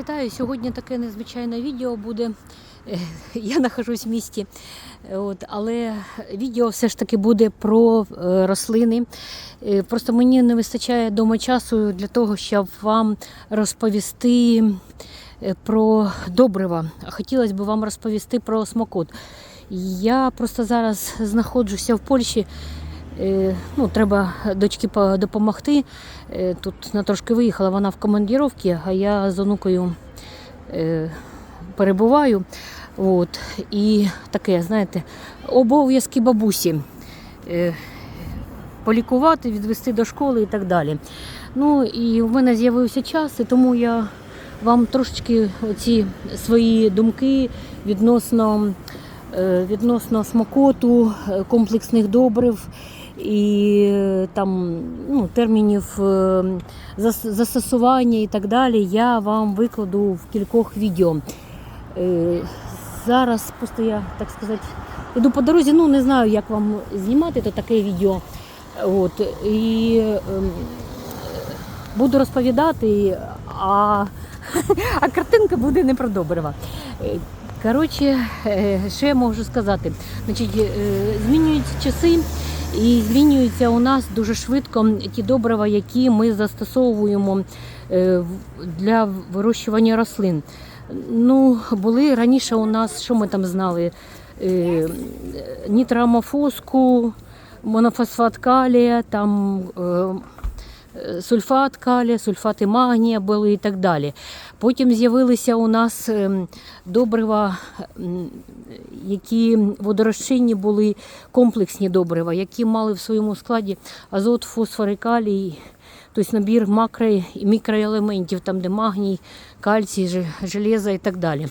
Вітаю! Сьогодні таке незвичайне відео буде. Е, Я нахожусь в місті, от, але відео все ж таки буде про е, рослини. Е, Просто мені не вистачає дома часу для того, щоб вам розповісти про добрива. Хотілося б вам розповісти про смокот. Я просто зараз знаходжуся в Польщі. Е, Ну, треба дочці допомогти. Е, Тут вона трошки виїхала, вона в командіровці, а я з онукою е, перебуваю. От. І таке, знаєте, обов'язки бабусі. Полікувати, відвести до школи і так далі. Ну і в мене з'явився час, і тому я вам трошечки ці свої думки відносно, відносно смакоту, комплексних добрив і там ну, термінів е, застосування і так далі, я вам викладу в кількох відео. Е, Зараз просто я, так сказати, іду по дорозі, ну не знаю, як вам знімати то таке відео. От, і ем, буду розповідати, а, а картинка буде не про. Е, Коротше, що я можу сказати? Значить, змінюються часи і змінюються у нас дуже швидко ті добрива, які ми застосовуємо е, для вирощування рослин. Ну, були раніше у нас, що ми там знали? Нітрамофоску, монофосфат калія, там е, е, сульфат калія, сульфати магнія були і так далі. Потім з'явилися у нас ем, добрива, які водорозчинні були комплексні добрива, які мали в своєму складі азот, фосфор і калій, тобто набір макро- і мікроелементів, там де магній, кальцій, же- железо і так далі.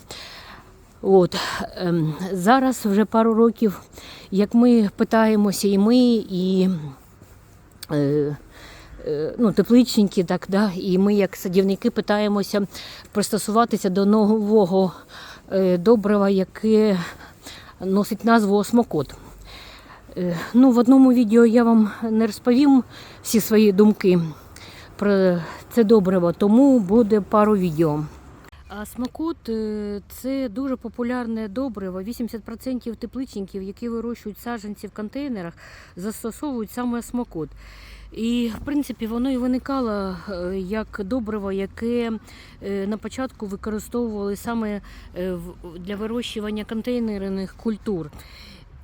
От ем, зараз вже пару років, як ми питаємося, і ми, і е, е, ну, тепличники, так, да, і ми, як садівники, питаємося пристосуватися до нового е, добрива, яке носить назву осмокот. Е, ну, в одному відео я вам не розповім всі свої думки про це добриво, тому буде пару відео. Е, це дуже популярне добриво. 80% тепличників, які вирощують саджанці в контейнерах, застосовують саме смакот. І, в принципі, воно і виникало е, як добриво, яке е, на початку використовували саме е, для вирощування контейнерних культур.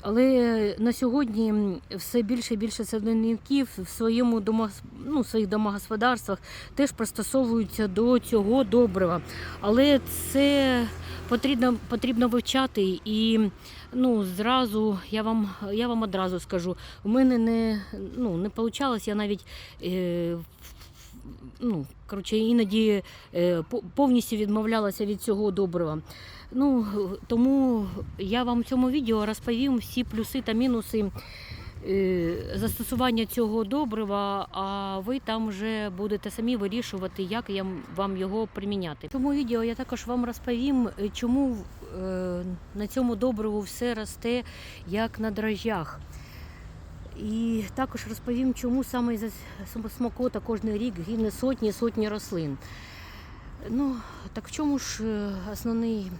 Але на сьогодні все більше і більше садівників в своєму дома, ну, своїх домогосподарствах теж пристосовуються до цього добрива. Але це потрібно, потрібно вивчати і ну, зразу я вам, я вам одразу скажу, у мене не, ну, не вийшло, я навіть е, ну, коротше, іноді е, повністю відмовлялася від цього добрива. Ну, тому я вам в цьому відео розповім всі плюси та мінуси е, застосування цього добрива, а ви там вже будете самі вирішувати, як я вам його приміняти. В цьому відео я також вам розповім, е, чому е, на цьому добриву все росте як на дрожжах. І також розповім, чому саме із смокота кожен рік гине сотні і сотні рослин. Ну, так в чому ж основний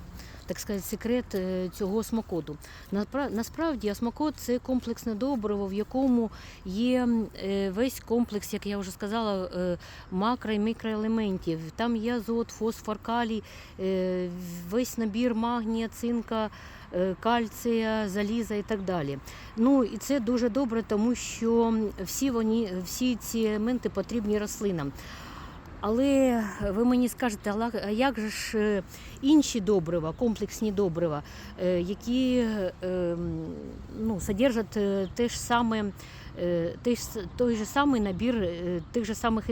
так сказати, секрет е, цього смокоту? Напра- Насправді смокот це комплексне добриво, в якому є е, весь комплекс, як я вже сказала, е, макро і мікроелементів. Там є азот, фосфор, калій, весь набір магнія, цинка, кальція, заліза і так далі. Ну і це дуже добре, тому що всі вони, всі ці елементи потрібні рослинам. Але ви мені скажете, «Алла, а як же ж е, інші добрива, комплексні добрива, е, які е, ну, содержать те ж саме, той, той же самий набір тих же самих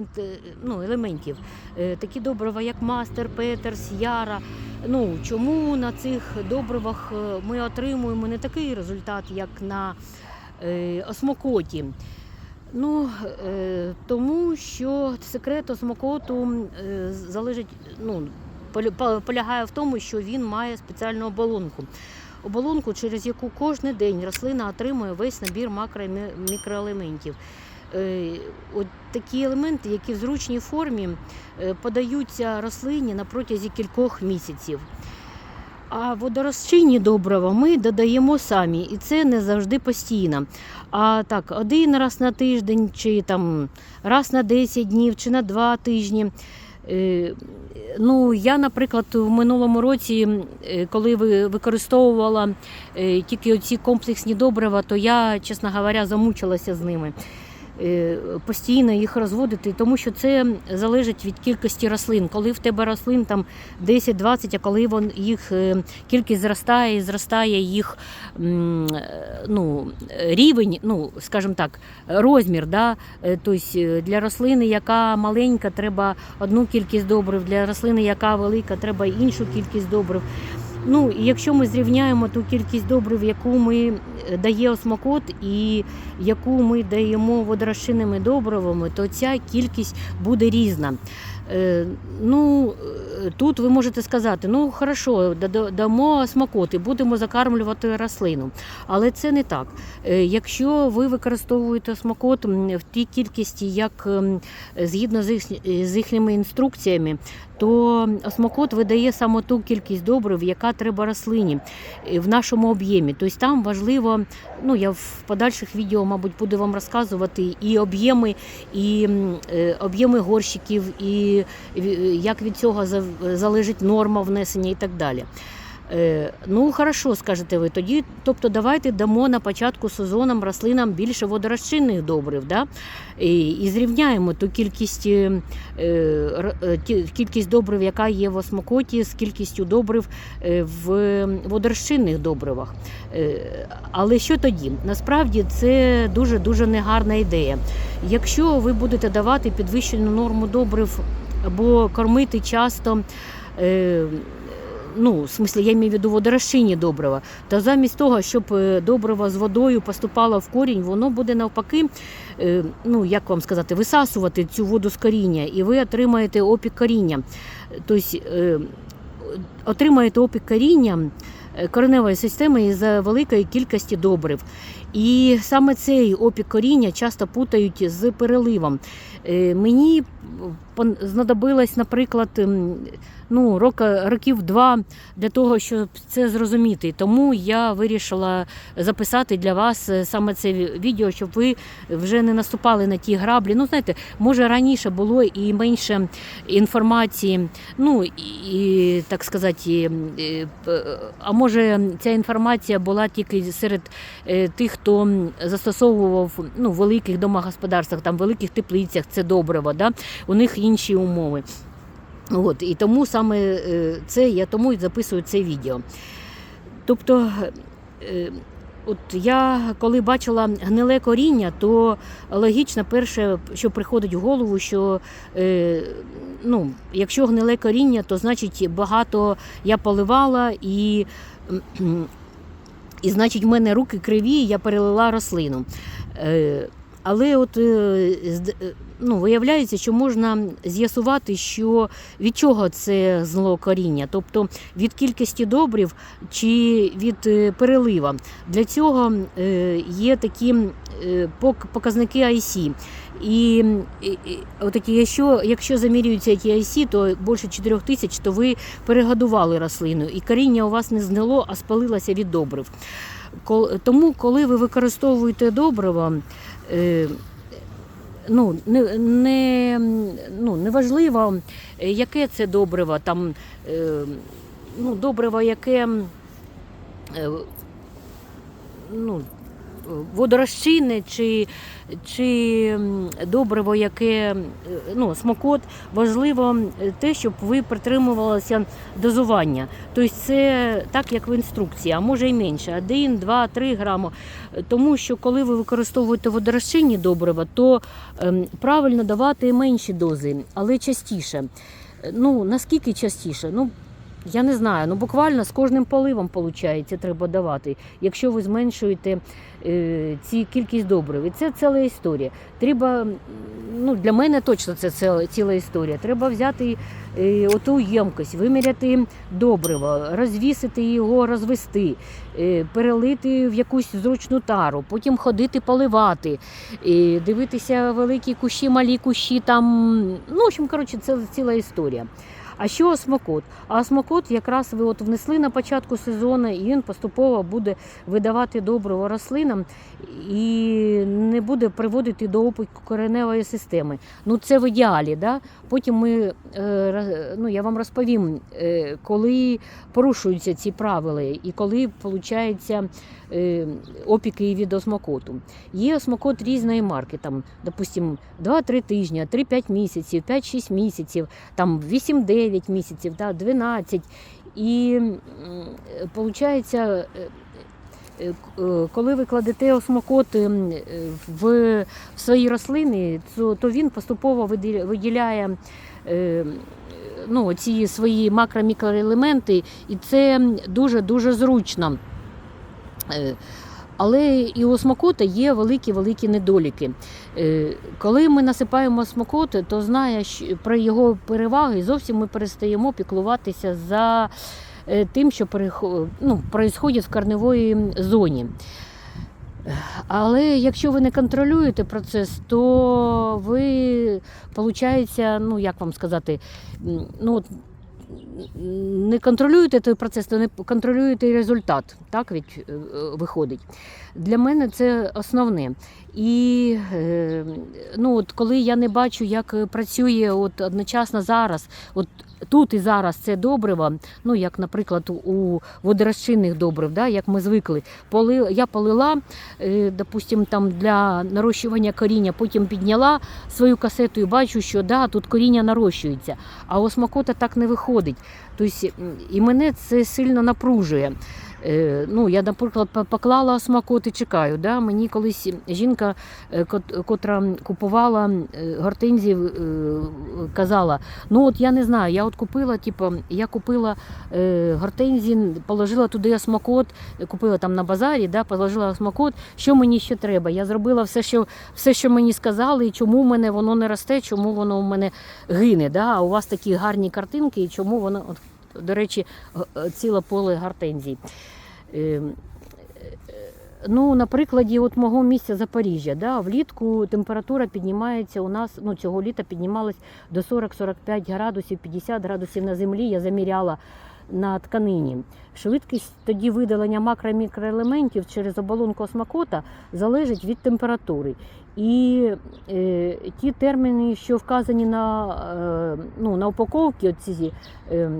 ну, елементів. Такі добрива, як мастер, петерс, яра. Ну, чому на цих добривах ми отримуємо не такий результат, як на осмокоті? Ну, е, тому що секрет осмокоту е, залежить, ну, полягає в тому, що він має спеціальну оболонку. Оболонку, через яку кожен день рослина отримує весь набір макро і мікроелементів. е, от такі елементи, які в зручній формі подаються рослині на протязі кількох місяців. А водорозчинні добрива ми додаємо самі, і це не завжди постійно. А так, один раз на тиждень, чи там раз на 10 днів, чи на 2 тижні. Е, Ну, я, наприклад, в минулому році, е, коли ви використовувала е, тільки оці комплексні добрива, то я, чесно говоря, замучилася з ними. Е, Постійно їх розводити, тому що це залежить від кількості рослин. Коли в тебе рослин там 10-20, а коли вон, їх е, кількість зростає, і зростає їх е, ну, рівень, ну, скажімо так, розмір. Да? Тобто для рослини, яка маленька, треба одну кількість добрив, для рослини, яка велика, треба іншу кількість добрив. Ну, і якщо ми зрівняємо ту кількість добрив, яку ми е, дає осмокот і яку ми даємо водорозчинними добривами, то ця кількість буде різна. Е, ну, е, тут ви можете сказати, ну хорошо, да- дамо смакоти, будемо закармлювати рослину. Але це не так. Е, Якщо ви використовуєте смакот в тій кількості, як ем, згідно з їхніми інструкціями, то осмокот видає саме ту кількість добрив, яка треба рослині е, в нашому об'ємі. Тобто там важливо, ну я в подальших відео, мабуть, буду вам розказувати і об'єми, і е, об'єми горщиків, і е, як від цього залежить норма внесення і так далі. Е, Ну, хорошо, скажете ви. Тоді, тобто, давайте дамо на початку сезону рослинам більше водорозчинних добрив, да? і, і зрівняємо ту кількість, е, е, кількість добрив, яка є в осмокоті, з кількістю добрив е, в водорозчинних добривах. Е, Але що тоді? Насправді це дуже дуже негарна ідея. Якщо ви будете давати підвищену норму добрив або кормити часто. е, Ну, в смислі, я маю в виду водорозчинні добрива. Та замість того, щоб е, добриво з водою поступало в корінь, воно буде навпаки, е, ну як вам сказати, висасувати цю воду з коріння, і ви отримаєте опік коріння. Тобто отримаєте опік коріння е, кореневої системи із-за великої кількості добрив. І саме цей опік коріння часто путають з переливом. Мені знадобилось, наприклад, ем, ну, років два для того, щоб це зрозуміти. Тому я вирішила записати для вас е, саме це відео, щоб ви вже не наступали на ті граблі. Ну, знаєте, може раніше було і менше інформації, ну і, так сказати, і, п- а може ця інформація була тільки серед е, тих, хто застосовував ну, в великих домогосподарствах, там великих теплицях, це добриво, да? у них інші умови. От, і тому саме е, це я тому і записую це відео. Тобто, е, от я коли бачила гниле коріння, то логічно перше, що приходить в голову, що е, ну, якщо гниле коріння, то значить багато я поливала і. І значить, в мене руки криві, я перелила рослину. Але от е, е, ну, виявляється, що можна з'ясувати, що від чого це зло коріння, тобто від кількості добрив чи від е, перелива. Для цього є такі пок- показники IC. І, і, і отакі, якщо, якщо замірюються ті IC, то більше 4 тисяч, то ви перегодували рослину, і коріння у вас не згнило, а спалилося від добрив. Тому, коли ви використовуєте добрива, е, ну, не, не, ну, неважливо, яке це добриво, там, е, ну, добриво, яке е, ну, водорозчинне чи, чи добриво, яке е, ну, смокот, важливо те, щоб ви притримувалися дозування. Тобто це так, як в інструкції, а може і менше, 1, 2, 3 грамо. Тому що коли ви використовуєте водорозчинні добрива, то ем, правильно давати менші дози, але частіше. Е, Ну, наскільки частіше? Ну, я не знаю, ну буквально з кожним поливом виходить, треба давати, якщо ви зменшуєте е, ці кількість добрив. І це ціла історія. Треба, ну, для мене точно це ціла, ціла історія. Треба взяти е, оту ємкость, виміряти добриво, розвісити його, розвести, е, перелити в якусь зручну тару, потім ходити поливати, е, дивитися великі кущі, малі кущі. Там, ну, в общем, коротше, це ціла історія. А що осмокот? А осмокот якраз ви от внесли на початку сезону, і він поступово буде видавати добриво рослинам і не буде приводити до опіку кореневої системи. Ну це в ідеалі. Да? Потім ми, е, ну, я вам розповім, е, коли порушуються ці правила і коли получається е, опіки від осмокоту. Є осмокот різної марки, там, допустим, 2-3 тижні, 3-5 місяців, 5-6 місяців, там 8-9 місяців, да, 12. І виходить, коли ви кладете осмокот е, в, свої рослини, то, він поступово виділяє е, ну, ці свої макро-мікроелементи, і це дуже-дуже зручно. Але і у смакота є великі-великі недоліки. Е, Коли ми насипаємо смакоти, то знає що- про його переваги, зовсім ми перестаємо піклуватися за е, тим, що ну, в корневої зоні. Але якщо ви не контролюєте процес, то ви, виходить, ну як вам сказати, ну, не контролюєте той процес, то не контролюєте і результат. Так від, е, виходить. Для мене це основне. І е, ну, от коли я не бачу, як е, працює от одночасно зараз, от тут і зараз це добриво, ну як, наприклад, у водорозчинних добрив, да, як ми звикли, поли, я полила, е, допустим, там для нарощування коріння, потім підняла свою касету і бачу, що да, тут коріння нарощується, а у смакота так не виходить. Тобто, і мене це сильно напружує. Е, Ну, я, наприклад, поклала смакот і чекаю. Да? Мені колись жінка, е, котра купувала гортензії, е, казала: ну от я не знаю, я от купила, типу, я купила гортензії, положила туди осмакот, купила там на базарі, да, положила осмакот, що мені ще треба. Я зробила все, що, все, що мені сказали, і чому в мене воно не росте, чому воно в мене гине. Да? А у вас такі гарні картинки, і чому воно, до речі, е, ціле поле гортензій. Е, е, Ну, на прикладі от мого місця Запоріжжя, да, влітку температура піднімається у нас, ну цього літа піднімалась до 40-45 градусів, 50 градусів на землі. Я заміряла на тканині. Швидкість тоді видалення макро-мікроелементів через оболонку осмакота залежить від температури. І е, ті терміни, що вказані на, е, ну, на упаковці, оці, е,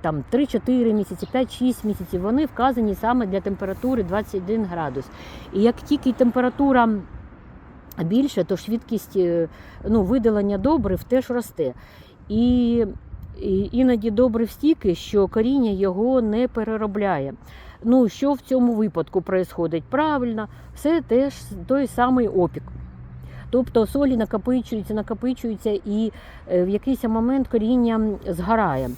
там 3-4 місяці, 5-6 місяців, вони вказані саме для температури 21 градус. І як тільки температура більше, то швидкість е, ну, видалення добрив теж росте. І, і іноді добрив стільки, що коріння його не переробляє. Ну, що в цьому випадку відбувається? Правильно, все теж той самий опік. Тобто солі накопичуються, накопичуються, і е, в якийсь момент коріння згорає.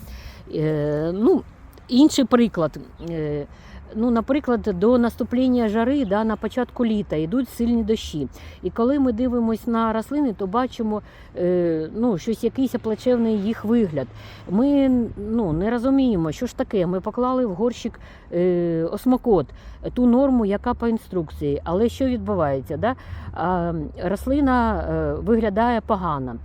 Е, Ну, інший приклад. Ну, наприклад, до наступлення жари да, на початку літа йдуть сильні дощі. І коли ми дивимося на рослини, то бачимо е, ну, щось якийсь плачевний їх вигляд. Ми ну, не розуміємо, що ж таке. Ми поклали в горщик е, осмокот, ту норму, яка по інструкції. Але що відбувається? Да? Рослина е, виглядає погано.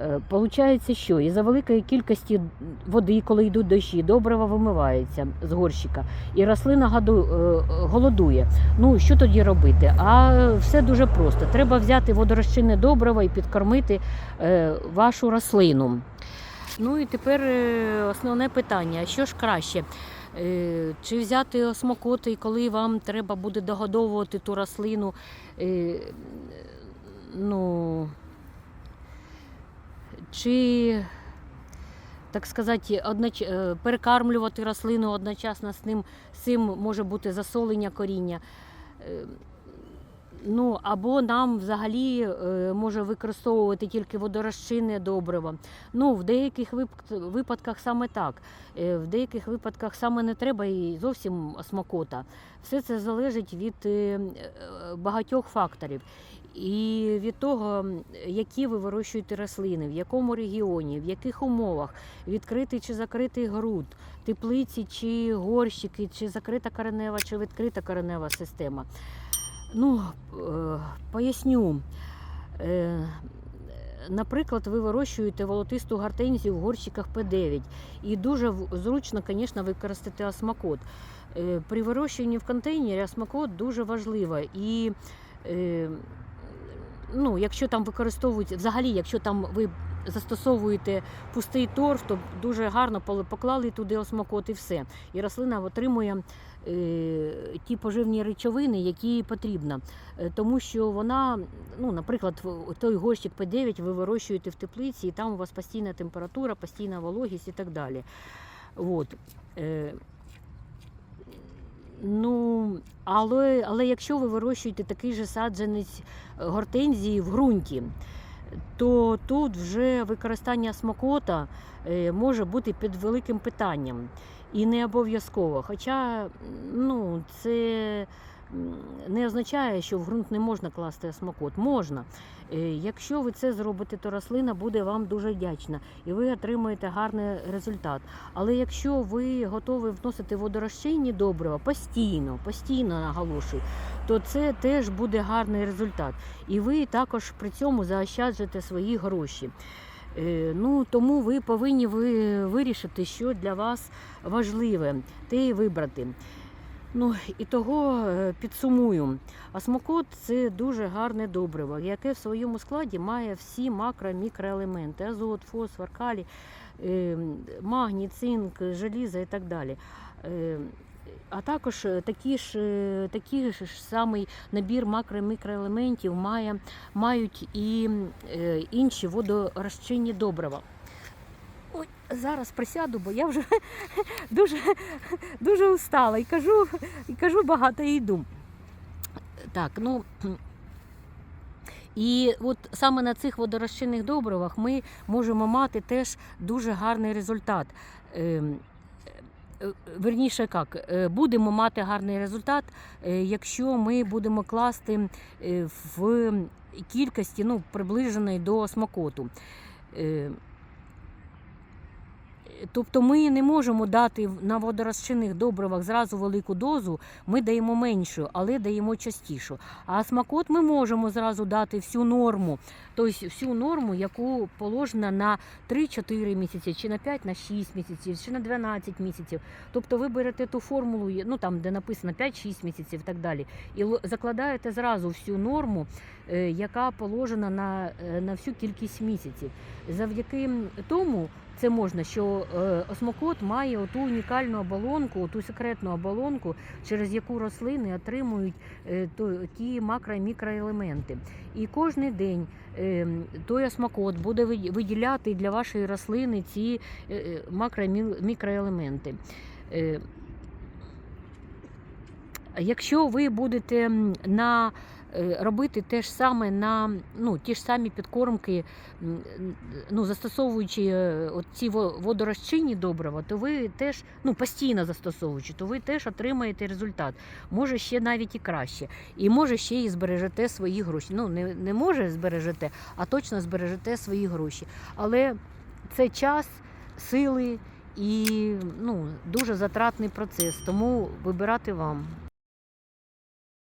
Е, Получається, що із-за великої кількості води, коли йдуть дощі, добрива вимивається з горщика, і рослина году- е, голодує. Ну що тоді робити? А все дуже просто. Треба взяти водорозчинне добриво і підкормити е, вашу рослину. Ну і тепер основне питання: що ж краще? Чи взяти осмокоти, коли вам треба буде догодовувати ту рослину? Ну, чи, так сказати, одноч... е, перекармлювати рослину одночасно з ним, з цим може бути засолення коріння. Ну, або нам взагалі е, може використовувати тільки водорозчинне добриво. Ну, в деяких випадках саме так. Е, В деяких випадках саме не треба і зовсім смакота. Все це залежить від е, багатьох факторів. і від того, які ви вирощуєте рослини, в якому регіоні, в яких умовах, відкритий чи закритий ґрунт, теплиці чи горщики, чи закрита коренева, чи відкрита коренева система. Ну, е, поясню. Е, Наприклад, ви вирощуєте волотисту гортензію в горщиках П9 і дуже зручно, звісно, використати осмокот. Е, При вирощуванні в контейнері осмокот дуже важливо. І ну, якщо там використовують, взагалі, якщо там ви застосовуєте пустий торф, то дуже гарно поклали туди осмокот і все. І рослина отримує е, ті поживні речовини, які їй потрібно. Е, Тому що вона, ну, наприклад, той горщик П9 ви вирощуєте в теплиці, і там у вас постійна температура, постійна вологість і так далі. От. Е, Ну, але, але якщо ви вирощуєте такий же саджанець гортензії в ґрунті, то тут вже використання смокота е, може бути під великим питанням і не обов'язково. Хоча ну, це не означає, що в ґрунт не можна класти смокот. Можна. Е, Якщо ви це зробите, то рослина буде вам дуже вдячна і ви отримаєте гарний результат. Але якщо ви готові вносити водорозчинні добрива постійно, постійно наголошую, то це теж буде гарний результат. І ви також при цьому заощаджуєте свої гроші. Е, Ну, тому ви повинні вирішити, що для вас важливе, те і вибрати. Ну, і того е, підсумую. Осмокот це дуже гарне добриво, яке в своєму складі має всі макро-мікроелементи: азот, фосфор, калій, е, магній, цинк, желізо і так далі. Е, А також такі ж, такий ж самий набір макро-мікроелементів має, мають і інші водорозчинні добрива. Ой, зараз присяду, бо я вже дуже, дуже устала і кажу, і кажу багато і йду. Так, ну. І от саме на цих водорозчинних добривах ми можемо мати теж дуже гарний результат. Ем, е, Верніше, як е, будемо мати гарний результат, е, якщо ми будемо класти в кількості ну, приближеної до смакоту. Тобто ми не можемо дати на водорозчинних добривах зразу велику дозу, ми даємо меншу, але даємо частішу. А смакот ми можемо зразу дати всю норму, тобто всю норму, яку положена на 3-4 місяці, чи на 5, на 6 місяців, чи на 12 місяців. Тобто ви берете ту формулу, ну там, де написано 5-6 місяців і так далі, і закладаєте зразу всю норму, е, яка положена на, е, на всю кількість місяців. Завдяки тому це можна, що е, осмокот має оту унікальну оболонку, ту секретну оболонку, через яку рослини отримують е, ті макро- і мікроелементи. І кожен день е, той осмокот буде виділяти для вашої рослини ці макро- і мікроелементи. Якщо ви будете на робити те ж саме на ну, ті ж самі підкормки, ну, застосовуючи е, ці водорозчинні добрива, то ви теж ну, постійно застосовуючи, то ви теж отримаєте результат. Може ще навіть і краще. І може ще і збережете свої гроші. Ну, не, не може збережете, а точно збережете свої гроші. Але це час, сили і ну, дуже затратний процес, тому вибирати вам.